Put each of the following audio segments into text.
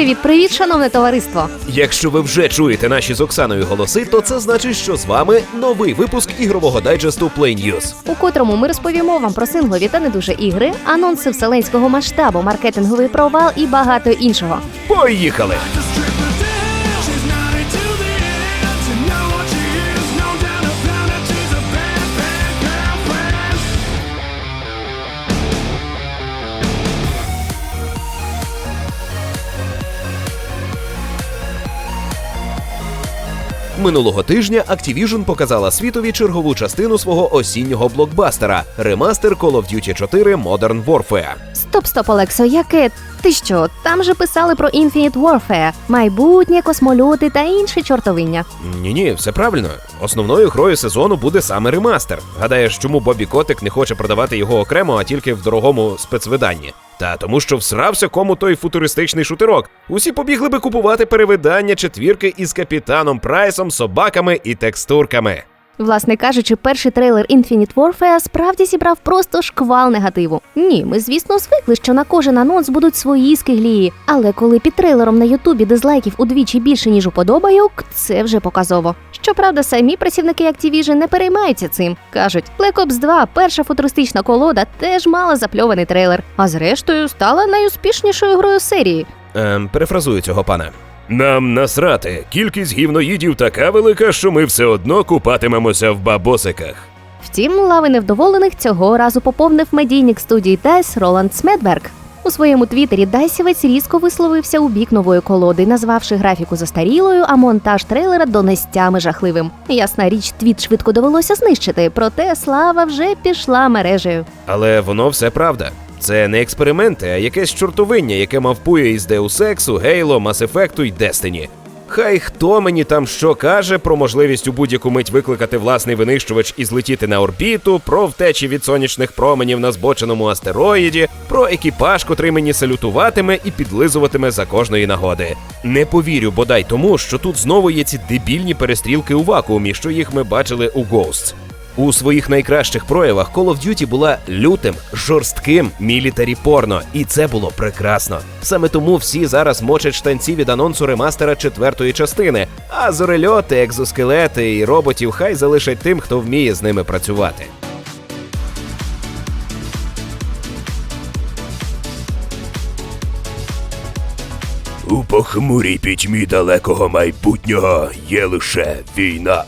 Привіт, привіт, шановне товариство! Якщо ви вже чуєте наші з Оксаною голоси, то це значить, що з вами новий випуск ігрового дайджесту Play News. У котрому ми розповімо вам про синглові та не дуже ігри, анонси вселенського масштабу, маркетинговий провал і багато іншого. Поїхали! Минулого тижня Activision показала світові чергову частину свого осіннього блокбастера ремастер Call of Duty 4 Modern Warfare. Стоп, стоп, Олексо, яке? Ти що? Там же писали про Infinite Warfare, майбутнє, космольоти та інше чортовиння. Ні, ні, все правильно. Основною грою сезону буде саме ремастер. Гадаєш, чому Бобі Котик не хоче продавати його окремо, а тільки в дорогому спецвиданні? Та тому, що всрався кому той футуристичний шутерок. Усі побігли би купувати перевидання четвірки із капітаном Прайсом, собаками і текстурками. Власне кажучи, перший трейлер Infinite Warfare справді зібрав просто шквал негативу. Ні, ми звісно звикли, що на кожен анонс будуть свої скиглії. Але коли під трейлером на Ютубі дизлайків удвічі більше ніж уподобайок, це вже показово. Щоправда, самі працівники Activision не переймаються цим. кажуть, Black Ops 2, перша футуристична колода, теж мала запльований трейлер, а зрештою стала найуспішнішою грою серії. Ем, перефразую цього пана. Нам насрати. Кількість гівноїдів така велика, що ми все одно купатимемося в бабосиках. Втім, лави невдоволених цього разу поповнив медійник студії DICE Роланд Смедберг. У своєму твіттері Дайсівець різко висловився у бік нової колоди, назвавши графіку застарілою, а монтаж трейлера донестями жахливим. Ясна річ, твіт швидко довелося знищити, проте слава вже пішла мережею. Але воно все правда. Це не експерименти, а якесь чортовиння, яке мавпує із Deus Ex, Halo, Mass Effect і Destiny. Хай хто мені там що каже про можливість у будь-яку мить викликати власний винищувач і злетіти на орбіту, про втечі від сонячних променів на збоченому астероїді, про екіпаж, котрий мені салютуватиме і підлизуватиме за кожної нагоди. Не повірю бодай тому, що тут знову є ці дебільні перестрілки у вакуумі, що їх ми бачили у Ghosts. У своїх найкращих проявах Call of Duty була лютим, жорстким мілітарі порно, і це було прекрасно. Саме тому всі зараз мочать штанці від анонсу ремастера четвертої частини, а зорельоти, екзоскелети і роботів хай залишать тим, хто вміє з ними працювати. У похмурій пітьмі далекого майбутнього є лише війна.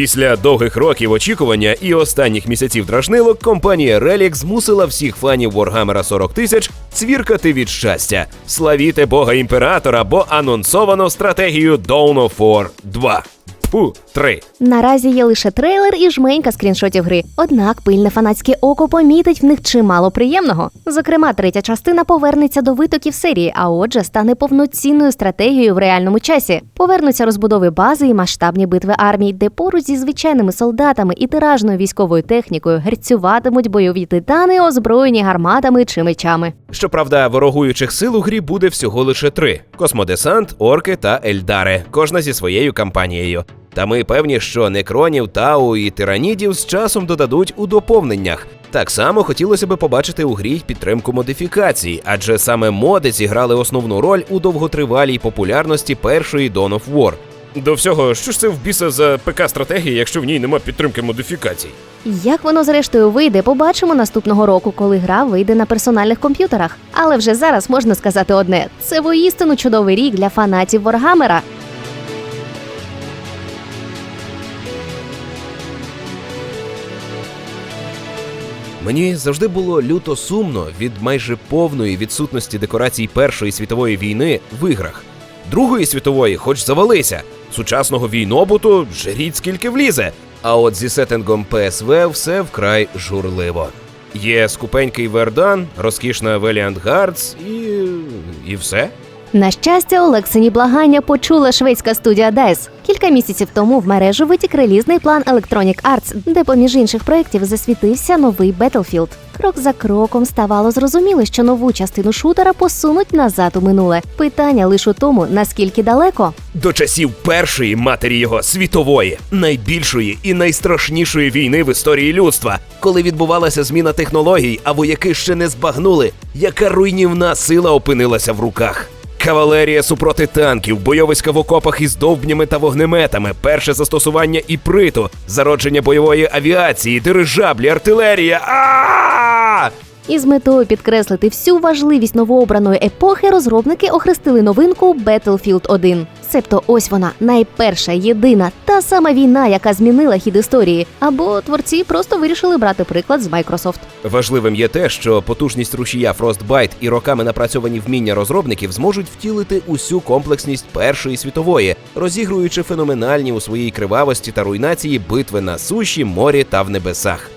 Після довгих років очікування і останніх місяців дражнилок компанія Relic змусила всіх фанів Warhammer 40 тисяч цвіркати від щастя. Славіте Бога імператора, бо анонсовано стратегію Dawn of War 2. Фу, 3. Наразі є лише трейлер і жменька скріншотів гри. Однак пильне фанатське око помітить в них чимало приємного. Зокрема, третя частина повернеться до витоків серії, а отже, стане повноцінною стратегією в реальному часі. Повернуться розбудови бази і масштабні битви армій, де поруч зі звичайними солдатами і тиражною військовою технікою герцюватимуть бойові титани, озброєні гарматами чи мечами. Щоправда, ворогуючих сил у грі буде всього лише три: космодесант, орки та ельдари, кожна зі своєю кампанією. Та ми певні, що некронів, тау і тиранідів з часом додадуть у доповненнях. Так само хотілося би побачити у грі й підтримку модифікацій, адже саме моди зіграли основну роль у довготривалій популярності першої Dawn of War. До всього, що ж це в біса за ПК-стратегія, якщо в ній нема підтримки модифікацій? Як воно зрештою вийде, побачимо наступного року, коли гра вийде на персональних комп'ютерах. Але вже зараз можна сказати одне: це воістину чудовий рік для фанатів Воргамера. Мені завжди було люто сумно від майже повної відсутності декорацій Першої світової війни в іграх. Другої світової, хоч завалися. Сучасного війнобуту жріть скільки влізе. А от зі сеттингом PSV все вкрай журливо. Є скупенький Вердан, розкішна Valiant Guards і. і все. На щастя, Олексині благання почула шведська студія DICE. Кілька місяців тому в мережу витік релізний план Electronic Arts, де поміж інших проєктів засвітився новий Battlefield. Крок за кроком ставало зрозуміло, що нову частину шутера посунуть назад у минуле. Питання лише у тому, наскільки далеко. До часів першої матері його світової, найбільшої і найстрашнішої війни в історії людства, коли відбувалася зміна технологій, а вояки ще не збагнули, яка руйнівна сила опинилася в руках. Кавалерія супроти танків, бойовиська в окопах із довбнями та вогнеметами, перше застосування іприту, зародження бойової авіації, дирижаблі, артилерія. а І з метою підкреслити всю важливість новообраної епохи, розробники охрестили новинку Battlefield 1. Себто ось вона найперша, єдина, та сама війна, яка змінила хід історії. Або творці просто вирішили брати приклад з Microsoft. Важливим є те, що потужність рушія Frostbite і роками напрацьовані вміння розробників зможуть втілити усю комплексність Першої світової, розігруючи феноменальні у своїй кривавості та руйнації битви на суші, морі та в небесах.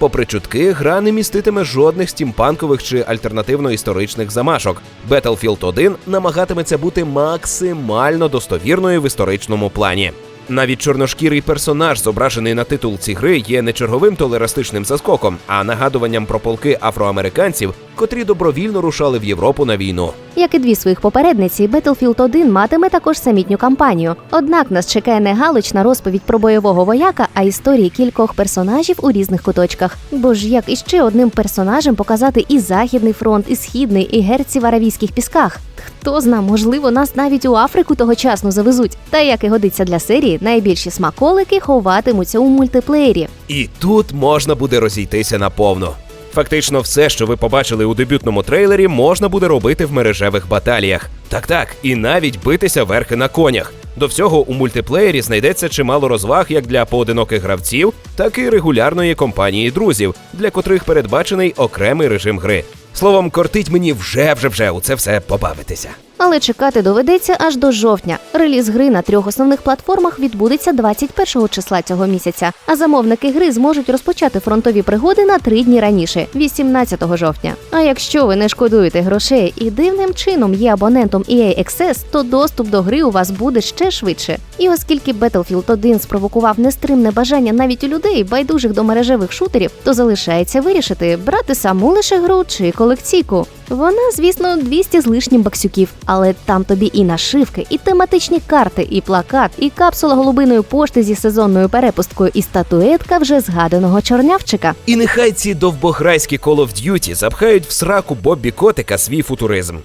Попри чутки, гра не міститиме жодних стімпанкових чи альтернативно-історичних замашок. Battlefield 1 намагатиметься бути максимально достовірною в історичному плані. Навіть чорношкірий персонаж, зображений на титулці гри, є не черговим толерастичним заскоком, а нагадуванням про полки афроамериканців, котрі добровільно рушали в Європу на війну. Як і дві своїх попередниці, Battlefield 1 матиме також самітню кампанію. Однак нас чекає не галочна розповідь про бойового вояка, а історії кількох персонажів у різних куточках. Бо ж як іще одним персонажем показати і західний фронт, і східний, і герці в аравійських пісках. Хто зна, можливо, нас навіть у Африку тогочасно завезуть. Та як і годиться для серії, найбільші смаколики ховатимуться у мультиплеєрі. І тут можна буде розійтися наповну. Фактично, все, що ви побачили у дебютному трейлері, можна буде робити в мережевих баталіях. Так так, і навіть битися верхи на конях. До всього у мультиплеєрі знайдеться чимало розваг як для поодиноких гравців, так і регулярної компанії друзів, для котрих передбачений окремий режим гри. Словом, кортить мені вже вже вже у це все побавитися. Але чекати доведеться аж до жовтня. Реліз гри на трьох основних платформах відбудеться 21 числа цього місяця. А замовники гри зможуть розпочати фронтові пригоди на три дні раніше, 18 жовтня. А якщо ви не шкодуєте грошей і дивним чином є абонентом EA Access, то доступ до гри у вас буде ще швидше. І оскільки Battlefield 1 спровокував нестримне бажання навіть у людей, байдужих до мережевих шутерів, то залишається вирішити брати саму лише гру чи колекційку. Вона, звісно, 200 з лишнім баксюків, але там тобі і нашивки, і тематичні карти, і плакат, і капсула голубиної пошти зі сезонною перепусткою, і статуетка вже згаданого чорнявчика. І нехай ці довбограйські Call of Duty запхають в сраку Боббі Котика свій футуризм.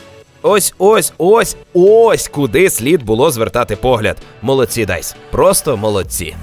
Ось, ось, ось, ось куди слід було звертати погляд. Молодці, Дайс. Просто молодці.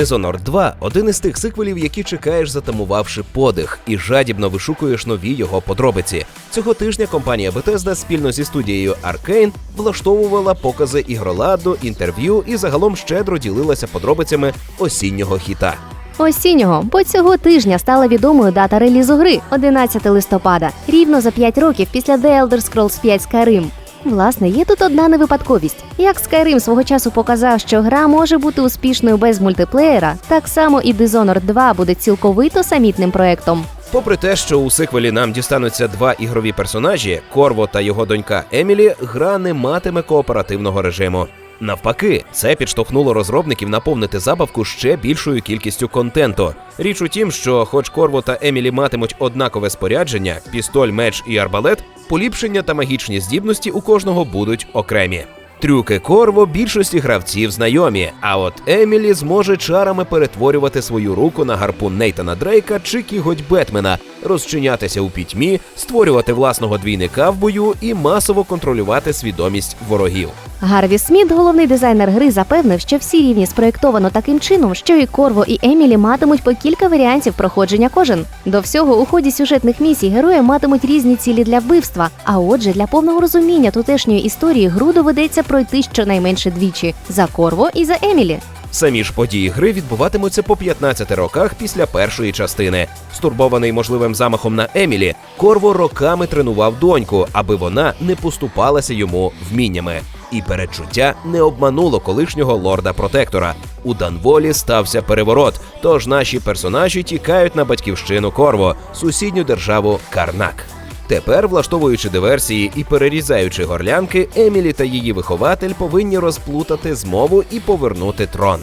Dishonored 2 – один із тих сиквелів, які чекаєш, затамувавши подих, і жадібно вишукуєш нові його подробиці. Цього тижня компанія Bethesda спільно зі студією Arkane влаштовувала покази ігроладу, інтерв'ю і загалом щедро ділилася подробицями осіннього хіта. Осіннього, бо цього тижня стала відомою дата релізу гри 11 листопада, рівно за 5 років після The Elder Scrolls 5 Skyrim. Власне, є тут одна невипадковість. Як Skyrim свого часу показав, що гра може бути успішною без мультиплеєра, так само і Dishonored 2 буде цілковито самітним проектом. Попри те, що у сиквелі нам дістануться два ігрові персонажі Корво та його донька Емілі, гра не матиме кооперативного режиму. Навпаки, це підштовхнуло розробників наповнити забавку ще більшою кількістю контенту. Річ у тім, що, хоч Корво та Емілі матимуть однакове спорядження, пістоль, меч і арбалет, поліпшення та магічні здібності у кожного будуть окремі. Трюки Корво більшості гравців знайомі, а от Емілі зможе чарами перетворювати свою руку на гарпун Нейтана Дрейка чи кіготь Бетмена, розчинятися у пітьмі, створювати власного двійника в бою і масово контролювати свідомість ворогів. Гарві Сміт, головний дизайнер гри, запевнив, що всі рівні спроєктовано таким чином, що і Корво, і Емілі матимуть по кілька варіантів проходження кожен. До всього, у ході сюжетних місій герої матимуть різні цілі для вбивства. А отже, для повного розуміння тутешньої історії гру доведеться пройти щонайменше двічі за Корво і за Емілі. Самі ж події гри відбуватимуться по 15 роках після першої частини. Стурбований можливим замахом на Емілі, Корво роками тренував доньку, аби вона не поступалася йому вміннями. І передчуття не обмануло колишнього лорда протектора. У Данволі стався переворот, тож наші персонажі тікають на батьківщину Корво, сусідню державу Карнак. Тепер, влаштовуючи диверсії і перерізаючи горлянки, Емілі та її вихователь повинні розплутати змову і повернути трон.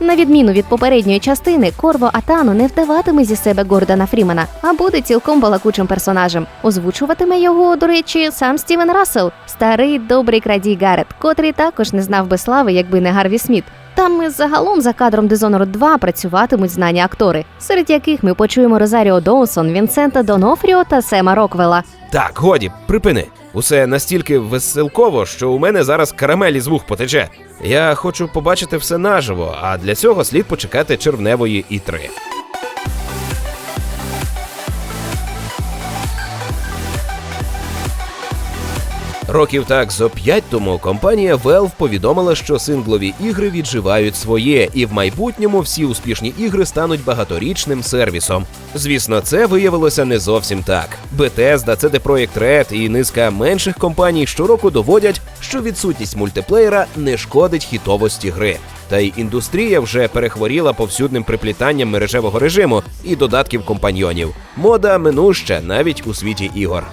На відміну від попередньої частини, Корво Атану не вдаватиме зі себе Гордона Фрімена, а буде цілком балакучим персонажем. Озвучуватиме його, до речі, сам Стівен Рассел, старий добрий крадій Гарет, котрий також не знав би слави, якби не Гарві Сміт. Там і загалом за кадром Dishonored 2 працюватимуть знані актори, серед яких ми почуємо Розаріо Доусон, Вінсента Донофріо та Сема Роквела. Так, годі, припини. Усе настільки веселково, що у мене зараз карамелі з вух потече. Я хочу побачити все наживо, а для цього слід почекати червневої і 3 Років так зо п'ять тому компанія Valve повідомила, що синглові ігри відживають своє, і в майбутньому всі успішні ігри стануть багаторічним сервісом. Звісно, це виявилося не зовсім так. Bethesda, CD Projekt Red і низка менших компаній щороку доводять, що відсутність мультиплеєра не шкодить хітовості гри. Та й індустрія вже перехворіла повсюдним приплітанням мережевого режиму і додатків компаньйонів. Мода минуща навіть у світі ігор.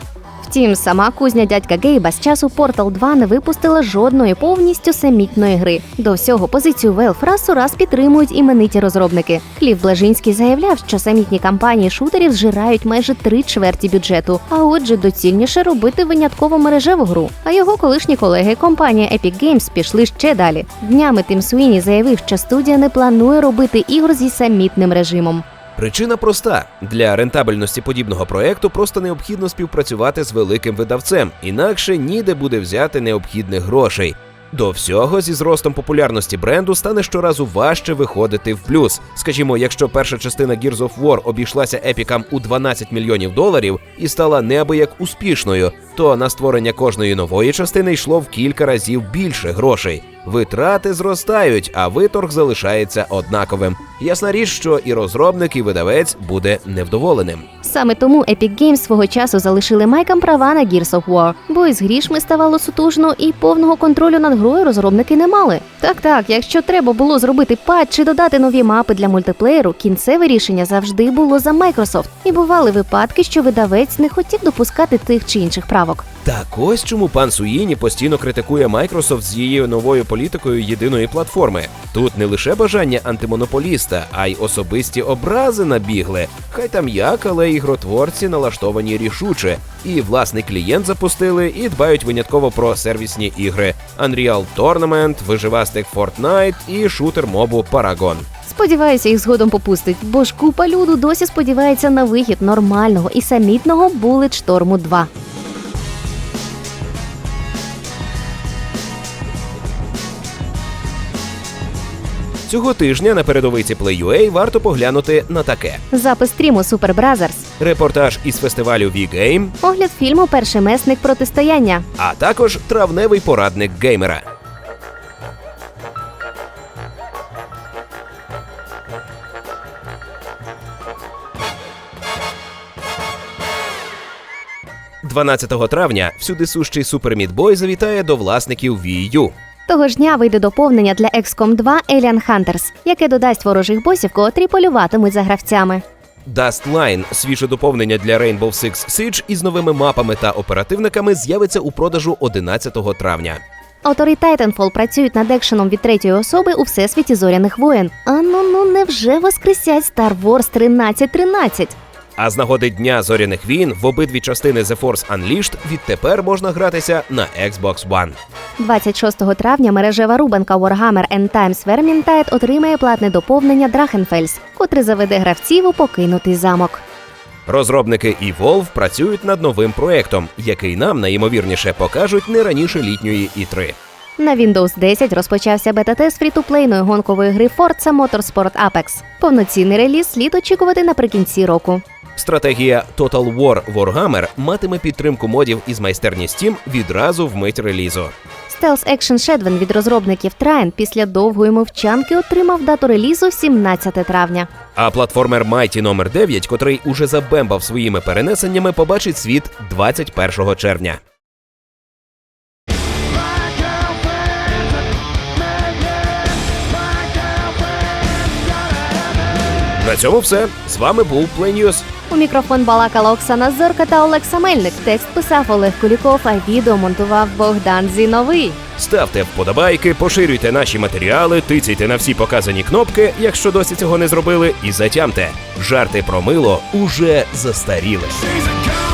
Втім, сама кузня дядька Гейба з часу Portal 2 не випустила жодної повністю самітної гри. До всього позицію Valve раз підтримують імениті розробники. Клів Блажинський заявляв, що самітні кампанії шутерів зжирають майже три чверті бюджету. А отже, доцільніше робити винятково мережеву гру. А його колишні колеги компанія Epic Games пішли ще далі. Днями Тим Суїні заявив, що студія не планує робити ігор зі самітним режимом. Причина проста: для рентабельності подібного проекту просто необхідно співпрацювати з великим видавцем, інакше ніде буде взяти необхідних грошей. До всього, зі зростом популярності бренду стане щоразу важче виходити в плюс. Скажімо, якщо перша частина Gears of War обійшлася епікам у 12 мільйонів доларів і стала неабияк успішною, то на створення кожної нової частини йшло в кілька разів більше грошей. Витрати зростають, а виторг залишається однаковим. Ясна річ, що і розробник, і видавець буде невдоволеним. Саме тому Epic Games свого часу залишили майкам права на Gears of War, бо із грішми ставало сутужно і повного контролю над грою розробники не мали. Так, так, якщо треба було зробити патч чи додати нові мапи для мультиплеєру, кінцеве рішення завжди було за Microsoft. І бували випадки, що видавець не хотів допускати тих чи інших правок. Так ось чому пан Суїні постійно критикує Microsoft з її новою політикою єдиної платформи. Тут не лише бажання антимонополіста, а й особисті образи набігли. Хай там як, але ігротворці налаштовані рішуче. І власний клієнт запустили, і дбають винятково про сервісні ігри: Unreal Tournament, виживастик Fortnite і шутер мобу Paragon. Сподіваюся, їх згодом попустить, бо ж купа люду досі сподівається на вихід нормального і самітного Bulletstorm 2. Цього тижня на передовиці Play.ua варто поглянути на таке: Запис стріму Super Brothers, репортаж із фестивалю V-Game, огляд фільму Перший месник протистояння. а також травневий порадник геймера. «12 травня всюди сущий Boy завітає до власників Wii U. Того ж дня вийде доповнення для XCOM 2 Alien Hunters, яке додасть ворожих босів, котрі полюватимуть за гравцями. Dust Line – свіже доповнення для Rainbow Six Siege із новими мапами та оперативниками з'явиться у продажу 11 травня. Автори Titanfall працюють над екшеном від третьої особи у всесвіті зоряних воєн. А ну ну невже воскресять Star Wars 1313? А з нагоди Дня зоряних війн в обидві частини The Force Unleashed відтепер можна гратися на Xbox One. 26 травня мережева рубанка Warhammer End Times Vermintide отримає платне доповнення Drachenfels, котре заведе гравців у покинутий замок. Розробники Evolve працюють над новим проектом, який нам найімовірніше покажуть не раніше літньої І3. На Windows 10 розпочався бета-тест фрітуплейної гонкової гри Forza Motorsport Apex. Повноцінний реліз слід очікувати наприкінці року. Стратегія Total War Warhammer матиме підтримку модів із майстерні Steam відразу в мить релізу. Stealth Action Shadowin від розробників Trine після довгої мовчанки отримав дату релізу 17 травня. А платформер Mighty номер 9 котрий уже забембав своїми перенесеннями, побачить світ 21 червня. На цьому все. З вами був пленюс. У мікрофон балакала Оксана Зорка та Олекса Мельник. Текст писав Олег Куліков, а відео монтував Богдан Зіновий. Ставте вподобайки, поширюйте наші матеріали, тицяйте на всі показані кнопки, якщо досі цього не зробили, і затямте. Жарти про мило уже застаріли. She's a girl